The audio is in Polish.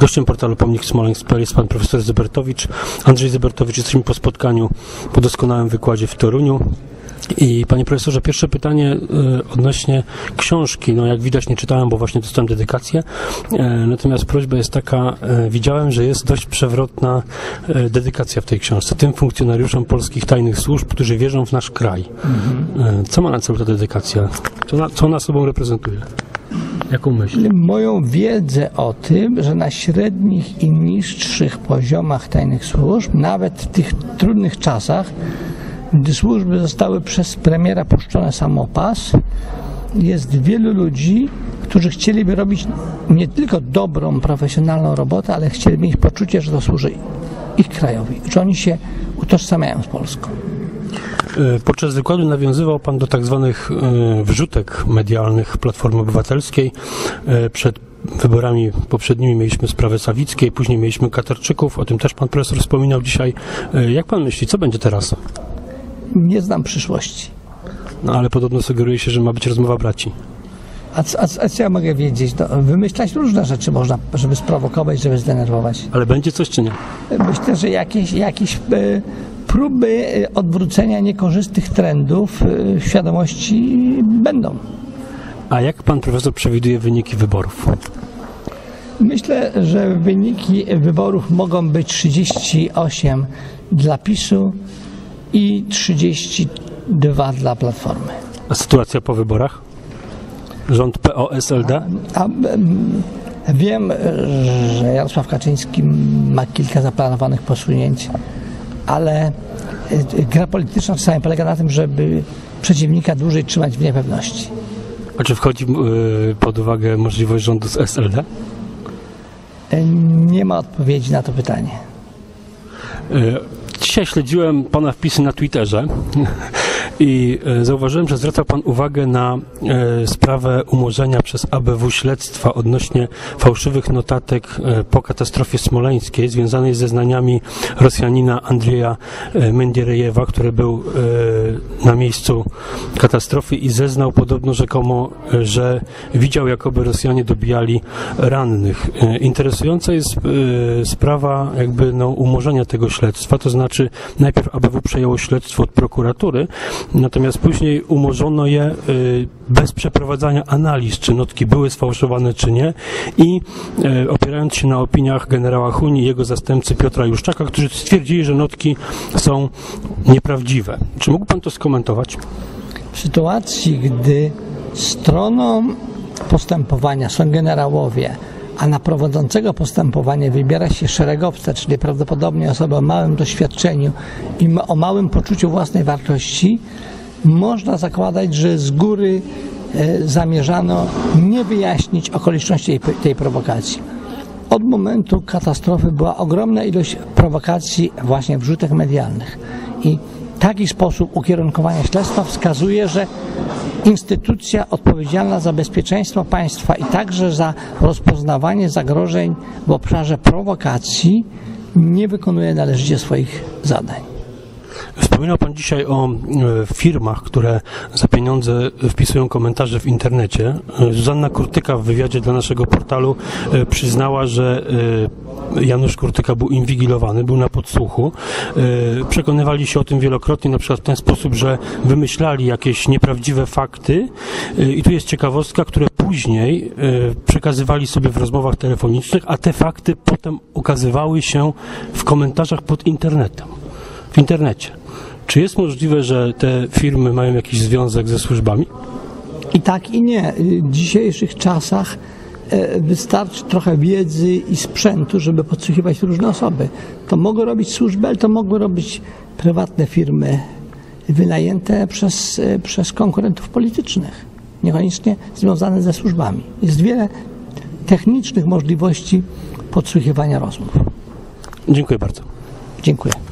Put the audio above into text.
Gościem portalu Pomnik Smoleńsk.pl jest pan profesor Zybertowicz. Andrzej Zybertowicz, jesteśmy po spotkaniu, po doskonałym wykładzie w Toruniu. I panie profesorze, pierwsze pytanie e, odnośnie książki. No jak widać nie czytałem, bo właśnie dostałem dedykację. E, Natomiast prośba jest taka, e, widziałem, że jest dość przewrotna dedykacja w tej książce tym funkcjonariuszom polskich tajnych służb, którzy wierzą w nasz kraj. E, Co ma na celu ta dedykacja? Co, na, co ona sobą reprezentuje? Jaką myśl? moją wiedzę o tym, że na średnich i niższych poziomach tajnych służb, nawet w tych trudnych czasach, gdy służby zostały przez premiera puszczone samopas, jest wielu ludzi, którzy chcieliby robić nie tylko dobrą, profesjonalną robotę, ale chcieliby mieć poczucie, że to służy ich krajowi, że oni się utożsamiają z Polską. E, Podczas wykładu nawiązywał Pan do tak zwanych e, wrzutek medialnych Platformy Obywatelskiej. E, Przed wyborami poprzednimi mieliśmy sprawę Sawickiej, później mieliśmy Katarczyków, o tym też Pan Profesor wspominał dzisiaj. Jak Pan myśli, co będzie teraz? Nie znam przyszłości. No ale podobno sugeruje się, że ma być rozmowa braci. A, co- a, a co ja mogę wiedzieć? No, wymyślać różne rzeczy można, żeby sprowokować, żeby zdenerwować. Ale będzie coś czy nie? Myślę, że jakieś, jakieś e, próby e, odwrócenia niekorzystnych trendów w świadomości będą. A jak Pan Profesor przewiduje wyniki wyborów? Myślę, że wyniki wyborów mogą być 38 dla PiSu i 32 dla Platformy. A sytuacja po wyborach? Rząd PO-SLD? Wiem, że Jarosław Kaczyński ma kilka zaplanowanych posunięć, ale e, gra polityczna czasami polega na tym, żeby przeciwnika dłużej trzymać w niepewności. A czy wchodzi e, pod uwagę możliwość rządu z SLD? E, Nie ma odpowiedzi na to pytanie. Dzisiaj śledziłem Pana wpisy na Twitterze i e, zauważyłem, że zwraca Pan uwagę na e, sprawę umorzenia przez ABW śledztwa odnośnie fałszywych notatek e, po katastrofie smoleńskiej związanej ze zeznaniami Rosjanina Andrzeja Mendierejewa, który był na miejscu katastrofy i zeznał podobno rzekomo, że widział jakoby Rosjanie dobijali rannych. Interesująca jest sprawa jakby no, umorzenia tego śledztwa, to znaczy najpierw ABW przejęło śledztwo od prokuratury, natomiast później umorzono je e, bez przeprowadzania analiz, czy notki były sfałszowane, czy nie i e, opierając się na opiniach generała Huni i jego zastępcy Piotra Juszczaka, którzy stwierdzili, że notki są nieprawdziwe. Czy mógł Pan to skomentować? W sytuacji, gdy stroną postępowania są generałowie, a na prowadzącego postępowanie wybiera się szeregowca, czyli prawdopodobnie osoba o małym doświadczeniu i o małym poczuciu własnej wartości, można zakładać, że z góry e, zamierzano nie wyjaśnić okoliczności tej, tej prowokacji. Od momentu katastrofy była ogromna ilość prowokacji właśnie wrzutek medialnych. I taki sposób ukierunkowania śledztwa wskazuje, że instytucja odpowiedzialna za bezpieczeństwo państwa i także za rozpoznawanie zagrożeń w obszarze prowokacji nie wykonuje należycie swoich zadań. Wspominał Pan dzisiaj o e, firmach, które za pieniądze wpisują komentarze w internecie. E, Zuzanna Kurtyka w wywiadzie dla naszego portalu e, przyznała, że Janusz Kurtyka był inwigilowany, był na podsłuchu. E, Przekonywali się o tym wielokrotnie, na przykład w ten sposób, że wymyślali jakieś nieprawdziwe fakty. E, I tu jest ciekawostka, które później e, przekazywali sobie w rozmowach telefonicznych, a te fakty potem ukazywały się w komentarzach pod internetem w internecie. Czy jest możliwe, że te firmy mają jakiś związek ze służbami? I tak i nie. W dzisiejszych czasach wystarczy trochę wiedzy i sprzętu, żeby podsłuchiwać różne osoby. To mogą robić służby, ale to mogły robić prywatne firmy wynajęte przez, e, przez konkurentów politycznych, niekoniecznie związane ze służbami. Jest wiele technicznych możliwości podsłuchiwania rozmów. Dziękuję bardzo. Dziękuję.